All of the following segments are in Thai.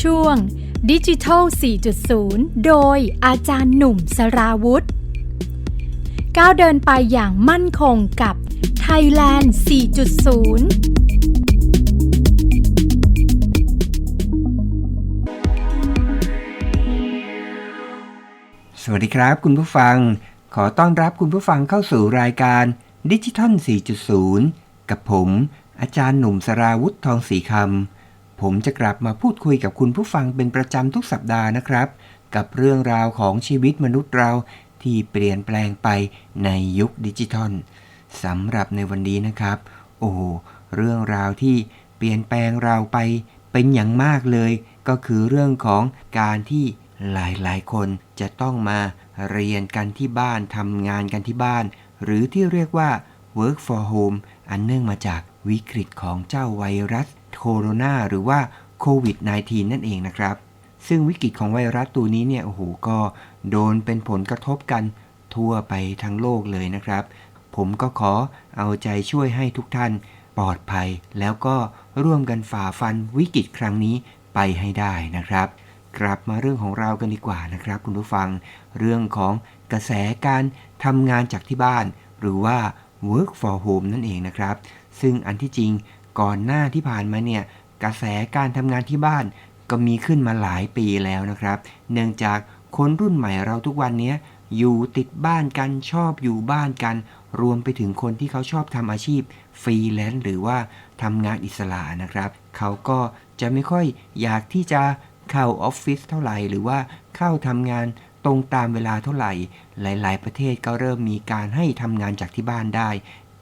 ช่วงดิจิทัล 4.0 โดยอาจารย์หนุ่มสราวุธ ก้าวเดินไปอย่างมั่นคงกับ Thailand 4.0สวัสดีครับ คุณผู้ฟัง ขอต้อนรับคุณผู้ฟังเข้าสู่รายการ ดิจิทัล 4.0 กับผม อาจารย์หนุ่มสราวุธทองศรีคำ ผมจะกลับมาพูดคุยกับคุณผู้ฟังเป็นประจำทุกสัปดาห์นะครับ กับเรื่องราวของชีวิตมนุษย์เราที่เปลี่ยนแปลงไปในยุคดิจิทัลสำหรับในวันนี้นะครับ โอ้โห เรื่องราวที่เปลี่ยนแปลงเราไปเป็นอย่างมากเลย ก็คือเรื่องของการที่หลายๆ คนจะต้องมาเรียนกันที่บ้านทำงานกันที่บ้าน หรือที่เรียกว่า work for home อันเนื่องมาจากวิกฤตของเจ้าไวรัสโคโรนาหรือว่าโควิด -19 นั่นเองนะครับ ซึ่งวิกฤตของไวรัสตัวนี้เนี่ยโอ้โหก็โดนเป็นผลกระทบกันทั่วไปทั้งโลกเลยนะครับ ผมก็ขอเอาใจช่วยให้ทุกท่านปลอดภัย แล้วก็ร่วมกันฝ่าฟันวิกฤตครั้งนี้ไปให้ได้นะครับ กลับมาเรื่องของเรากันดีกว่านะครับ คุณผู้ฟัง เรื่องของ กระแสการทำงานจากที่บ้าน หรือว่า work for home นั่นเองนะครับ ซึ่งอันที่จริงก่อนหน้าที่ผ่านมาเนี่ยกระแสการทำงานที่บ้านก็มีขึ้นมาหลายปีแล้วนะครับ เนื่องจากคนรุ่นใหม่เราทุกวันนี้อยู่ติดบ้านกันชอบอยู่บ้านกัน รวมไปถึงคนที่เขาชอบทำอาชีพฟรีแลนซ์หรือว่าทำงานอิสระนะครับ เขาก็จะไม่ค่อยอยากที่จะเข้าออฟฟิศเท่าไหร่หรือว่าเข้าทำงาน ตรงตามเวลาเท่าไหร่ หลาย ๆ ประเทศก็เริ่มมีการให้ทำงานจากที่บ้านได้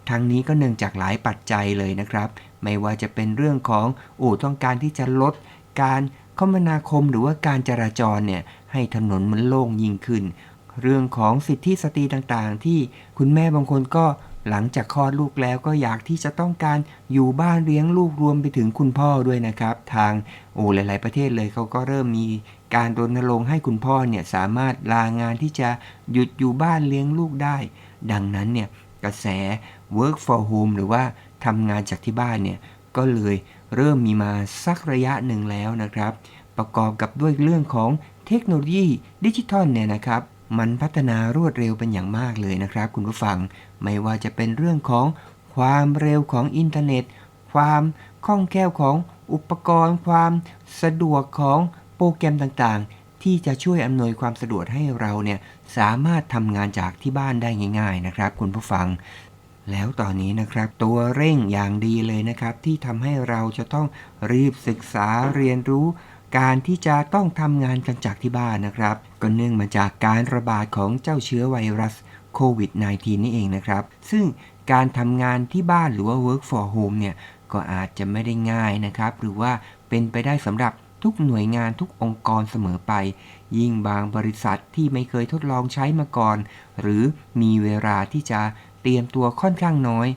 ทั้งนี้ก็เนื่องจากหลายปัจจัยเลยนะครับ ไม่ว่าจะเป็นเรื่องของอู่ต้องการที่จะลดการคมนาคมหรือว่าการจราจรเนี่ยให้ถนนมันโล่งยิ่งขึ้น เรื่องของสิทธิสตรีต่างๆ ที่คุณแม่บางคนก็ หลังจากคลอดลูกแล้วก็อยากที่จะต้องการอยู่บ้านเลี้ยงลูกรวมไปถึงคุณพ่อด้วยนะครับ ทางโอ้หลาย ๆ ประเทศเลยเขาก็เริ่มมีการรณรงค์ให้คุณพ่อเนี่ยสามารถลางานที่จะหยุดอยู่บ้านเลี้ยงลูกได้ ดังนั้นเนี่ยกระแส work for home หรือว่าทำงานจากที่บ้านเนี่ยก็เลยเริ่มมีมาสักระยะหนึ่งแล้วนะครับ ประกอบกับด้วยเรื่องของเทคโนโลยีดิจิทัลเนี่ยนะครับ มันพัฒนารวดเร็วเป็นอย่างมากเลยนะครับ คุณผู้ฟัง ไม่ว่าจะเป็นเรื่องของความเร็วของอินเทอร์เน็ต ความคล่องแคล่วของอุปกรณ์ ความสะดวกของโปรแกรมต่างๆ ที่จะช่วยอำนวยความสะดวกให้เราเนี่ยสามารถทำงานจากที่บ้านได้ง่าย ๆ นะครับ คุณผู้ฟัง แล้วตอนนี้นะครับตัวเร่งอย่างดีเลยนะครับ ที่ทำให้เราจะต้องรีบศึกษาเรียนรู้ การที่จะต้องทำงานกันจากที่บ้านนะครับ ก็เนื่องมาจากการระบาดของเจ้าเชื้อไวรัสโควิด -19 นี่เองนะครับ ซึ่งการทำงานที่บ้านหรือว่า work for home เนี่ย ก็อาจจะไม่ได้ง่ายนะครับ หรือว่าเป็นไปได้สำหรับทุกหน่วยงานทุกองค์กรเสมอไป ยิ่งบางบริษัทที่ไม่เคยทดลองใช้มาก่อน หรือมีเวลาที่จะเตรียมตัวค่อนข้างน้อย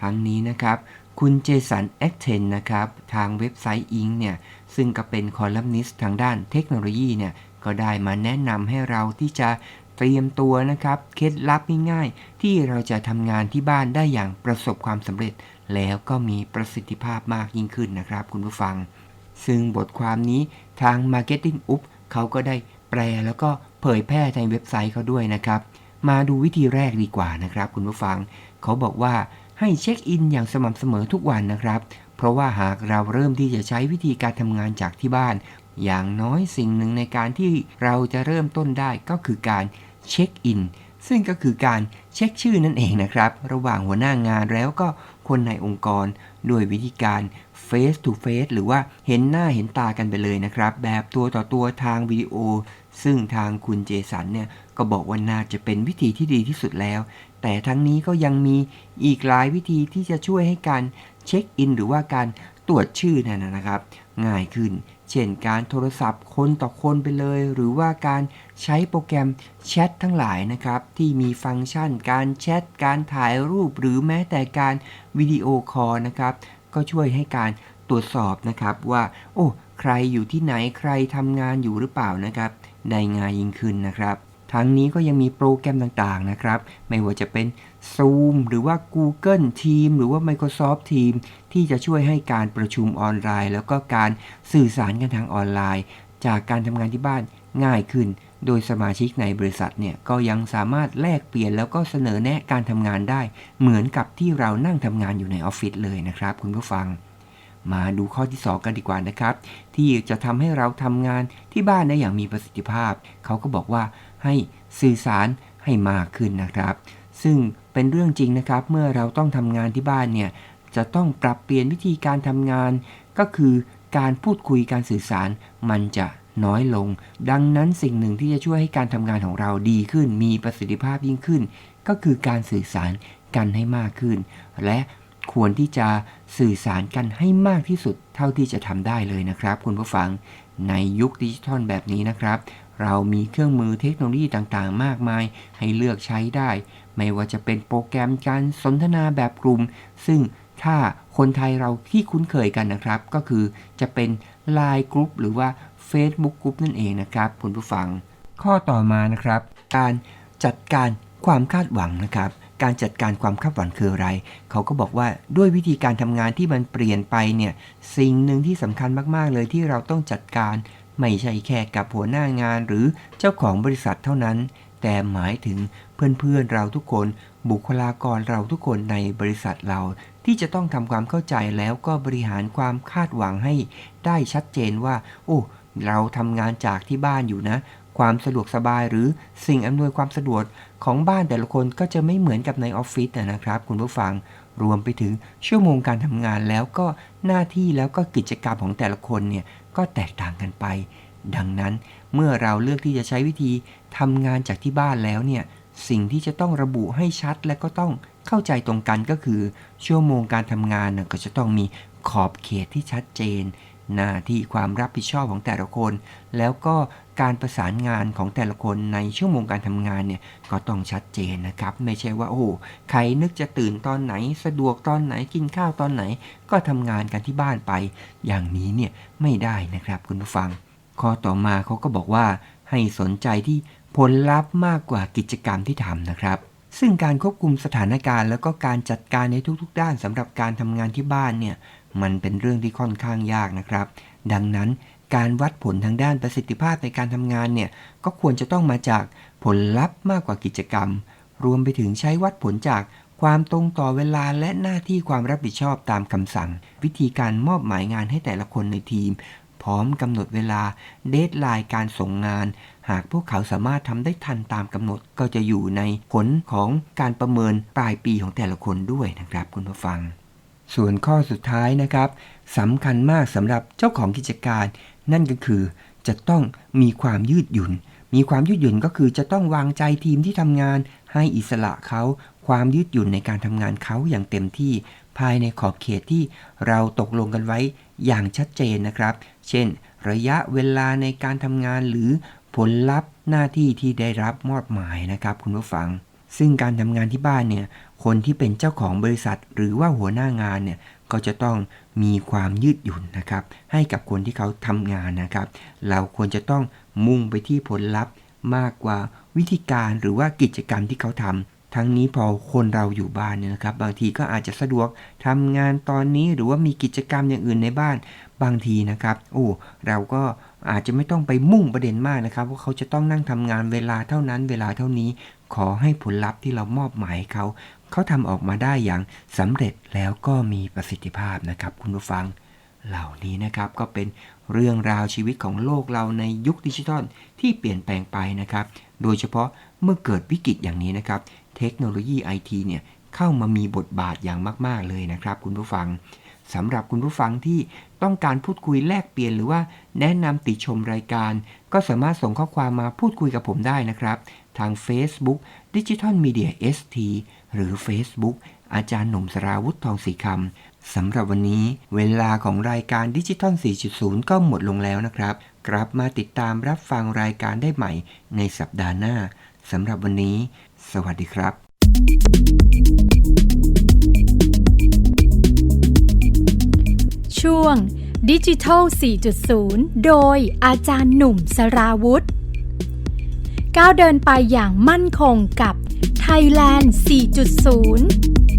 ทั้งนี้นะครับ คุณเจสันแอคเทนนะครับ ทางเว็บไซต์อิงเนี่ย ซึ่งก็เป็นคอลัมนิสต์ทางด้านเทคโนโลยีเนี่ย ก็ได้มาแนะนำให้เราที่จะเตรียมตัวนะครับ เคล็ดลับง่ายๆ ที่เราจะทำงานที่บ้านได้อย่างประสบความสำเร็จ แล้วก็มีประสิทธิภาพมากยิ่งขึ้นนะครับ คุณผู้ฟัง ซึ่งบทความนี้ทาง Marketing Up เขาก็ได้แปลแล้วก็เผยแพร่ในเว็บไซต์เขาด้วยนะครับ มาดูวิธีแรกดีกว่านะครับ คุณผู้ฟัง เขาบอกว่า ให้เช็คอินอย่างสม่ำเสมอทุกวันนะครับ เพราะว่าหากเราเริ่มที่จะใช้วิธีการทำงานจากที่บ้าน อย่างน้อยสิ่งหนึ่งในการที่เราจะเริ่มต้นได้ก็คือการเช็คอินซึ่งก็คือการเช็คชื่อนั่นเองนะครับ ระหว่างหัวหน้างานแล้วก็คนในองค์กรด้วยวิธีการ face to face หรือว่าเห็นหน้าเห็นตากันไปเลยนะครับ แบบตัวต่อตัวทางวิดีโอ ซึ่งทางคุณเจสันเนี่ยก็บอกว่าน่าจะเป็นวิธีที่ดีที่สุดแล้ว แต่ทั้งนี้ก็ยังมีอีกหลายวิธีที่จะช่วยให้การเช็คอิน หรือว่าการตรวจชื่อนั่นนะครับ ง่ายขึ้น เช่นการโทรศัพท์คนต่อคนไปเลย หรือว่าการใช้โปรแกรมแชททั้งหลายนะครับ ที่มีฟังก์ชัน การแชทการถ่ายรูป หรือแม้แต่การวิดีโอคอลนะครับ ก็ช่วยให้การตรวจสอบนะครับว่า โอ้ ใครอยู่ที่ไหนใครทำงานอยู่หรือเปล่านะครับ ได้ง่ายยิ่งขึ้นนะครับ ทั้งนี้ก็ยังมีโปรแกรมต่างๆนะครับ ไม่ว่าจะเป็น Zoom หรือว่า Google Team หรือว่า Microsoft Team ที่จะช่วยให้การประชุมออนไลน์ แล้วก็การสื่อสารกันทางออนไลน์ จากการทำงานที่บ้านง่ายขึ้น โดยสมาชิกในบริษัทเนี่ยก็ยังสามารถแลกเปลี่ยนแล้วก็เสนอแนะการทำงานได้ เหมือนกับที่เรานั่งทำงานอยู่ในออฟฟิศเลยนะครับ คุณผู้ฟัง มาดูข้อที่ 2 กันดีกว่านะครับ ที่จะทำให้เราทำงานที่บ้านได้อย่างมีประสิทธิภาพ เขาก็บอกว่าให้สื่อสารให้มากขึ้นนะครับ ซึ่งเป็นเรื่องจริงนะครับ เมื่อเราต้องทำงานที่บ้านเนี่ยจะต้องปรับเปลี่ยนวิธีการทำงาน ก็คือการพูดคุยการสื่อสารมันจะน้อยลง ดังนั้นสิ่งหนึ่งที่จะช่วยให้การทำงานของเราดีขึ้น มีประสิทธิภาพยิ่งขึ้น ก็คือการสื่อสารกันให้มากขึ้น และ ควรที่จะสื่อสารกันให้มากที่สุดเท่าที่จะทำได้เลยนะครับ คุณผู้ฟังในยุคดิจิทัลแบบนี้นะครับ เรามีเครื่องมือเทคโนโลยีต่างๆ มากมาย ให้เลือกใช้ได้ ไม่ว่าจะเป็นโปรแกรมการสนทนาแบบกลุ่ม ซึ่งถ้าคนไทยเราที่คุ้นเคยกันนะครับ ก็คือจะเป็น Line Group หรือว่า Facebook Group นั่นเองนะครับ คุณผู้ฟัง ข้อต่อมานะครับ การจัดการความคาดหวังนะครับ การจัดการความคาดหวังคืออะไร เขาก็บอกว่าด้วยวิธีการทำงานที่มันเปลี่ยนไปเนี่ยสิ่งหนึ่งที่สำคัญมากๆ เลยที่เราต้องจัดการ ไม่ใช่แค่กับหัวหน้างานหรือเจ้าของบริษัทเท่านั้น แต่หมายถึงเพื่อนๆเราทุกคน บุคลากรเราทุกคนในบริษัทเรา ที่จะต้องทำความเข้าใจแล้วก็บริหารความคาดหวังให้ได้ชัดเจนว่า โอ้เราทำงานจากที่บ้านอยู่นะ ความสะดวกสบายหรือสิ่งอำนวยความสะดวกของบ้านแต่ละคนก็จะไม่เหมือนกับในออฟฟิศนะครับ คุณผู้ฟังรวมไปถึงชั่วโมงการทำงานแล้วก็หน้าที่แล้วก็กิจกรรมของแต่ละคนเนี่ยก็แตกต่างกันไป ดังนั้นเมื่อเราเลือกที่จะใช้วิธีทำงานจากที่บ้านแล้วเนี่ยสิ่งที่จะต้องระบุให้ชัดและก็ต้องเข้าใจตรงกันก็คือ ชั่วโมงการทำงานน่ะก็จะต้องมีขอบเขตที่ชัดเจน หน้าที่ความรับผิดชอบของแต่ละคน แล้วก็การประสานงานของแต่ละคนในชั่วโมงการทำงานเนี่ยก็ต้องชัดเจนนะครับ ไม่ใช่ว่าโอ้ใครนึกจะตื่นตอนไหน สะดวกตอนไหนกินข้าวตอนไหน ก็ทำงานกันที่บ้านไป อย่างนี้เนี่ยไม่ได้นะครับคุณผู้ฟัง ข้อต่อมาเขาก็บอกว่าให้สนใจที่ผลลัพธ์มากกว่ากิจกรรมที่ทำนะครับซึ่งการควบคุมสถานการณ์แล้วก็การจัดการในทุกๆ ด้านสำหรับการทำงานที่บ้านเนี่ย มันเป็นเรื่องที่ค่อนข้างยากนะครับ ดังนั้นการวัดผลทางด้านประสิทธิภาพในการทำงานเนี่ยก็ควรจะต้องมาจากผลลัพธ์มากกว่ากิจกรรม รวมไปถึงใช้วัดผลจากความตรงต่อเวลาและหน้าที่ความรับผิดชอบตามคำสั่ง วิธีการมอบหมายงานให้แต่ละคนในทีม พร้อมกำหนดเวลาเดทไลน์การส่งงาน หากพวกเขาสามารถทำได้ทันตามกำหนดก็จะอยู่ในผลของการประเมินปลายปีของแต่ละคนด้วยนะครับคุณผู้ฟัง ส่วนข้อสุดท้ายนะครับสำคัญมากสำหรับเจ้าของกิจการ นั่นก็คือจะต้องมีความยืดหยุ่น มีความยืดหยุ่นก็คือจะต้องวางใจทีมที่ทำงาน ให้อิสระเขาความยืดหยุ่นในการทำงานเขาอย่างเต็มที่ภายในขอบเขตที่เราตกลงกันไว้อย่างชัดเจนนะครับ เช่น ระยะเวลาในการทำงานหรือผลลัพธ์หน้าที่ที่ได้รับมอบหมายนะครับ คุณผู้ฟัง ซึ่งการทำงานที่บ้านเนี่ย คนที่เป็นเจ้าของบริษัท หรือว่าหัวหน้างานเนี่ยก็จะต้องมีความยืดหยุ่นนะครับ ให้กับคนที่เขาทำงานนะครับ เราควรจะต้องมุ่งไปที่ผลลัพธ์มากกว่าวิธีการหรือว่ากิจกรรมที่เขาทำทั้งนี้พอคนเราอยู่บ้านเนี่ยนะครับ บางทีก็อาจจะสะดวกทำงานตอนนี้หรือว่ามีกิจกรรมอย่างอื่นในบ้านบางทีนะครับ โอ้เราก็อาจจะไม่ต้องไปมุ่งประเด็นมากนะครับว่าเขาจะต้องนั่งทำงานเวลาเท่านั้นเวลาเท่านี้ ขอให้ผลลัพธ์ที่เรามอบหมายเขา เขาทำออกมาได้อย่างสำเร็จแล้วก็มีประสิทธิภาพนะครับคุณผู้ฟังเหล่านี้นะครับก็เป็นเรื่องราวชีวิตของโลกเราในยุคดิจิทัลที่เปลี่ยนแปลงไปนะครับ โดยเฉพาะเมื่อเกิดวิกฤตอย่างนี้นะครับ เทคโนโลยีไอทีเนี่ยเข้ามามีบทบาทอย่างมาก ๆ เลยนะครับ คุณผู้ฟังสำหรับคุณผู้ฟังที่ต้องการพูดคุยแลกเปลี่ยนหรือว่าแนะนำติชมรายการ ก็สามารถส่งข้อความมาพูดคุยกับผมได้นะครับ ทาง Facebook Digital Media ST หรือ Facebook อาจารย์หนุ่มสราวุธทองสีคำสำหรับวันนี้ เวลาของรายการดิจิทัล 4.0 ก็หมดลงแล้วนะครับ กลับมาติดตามรับฟังรายการได้ใหม่ในสัปดาห์หน้าสำหรับวันนี้ สวัสดีครับ ช่วงดิจิทัล 4.0 โดยอาจารย์หนุ่มสราวุธก้าวเดินไปอย่างมั่นคงกับ ไท Thailand 4.0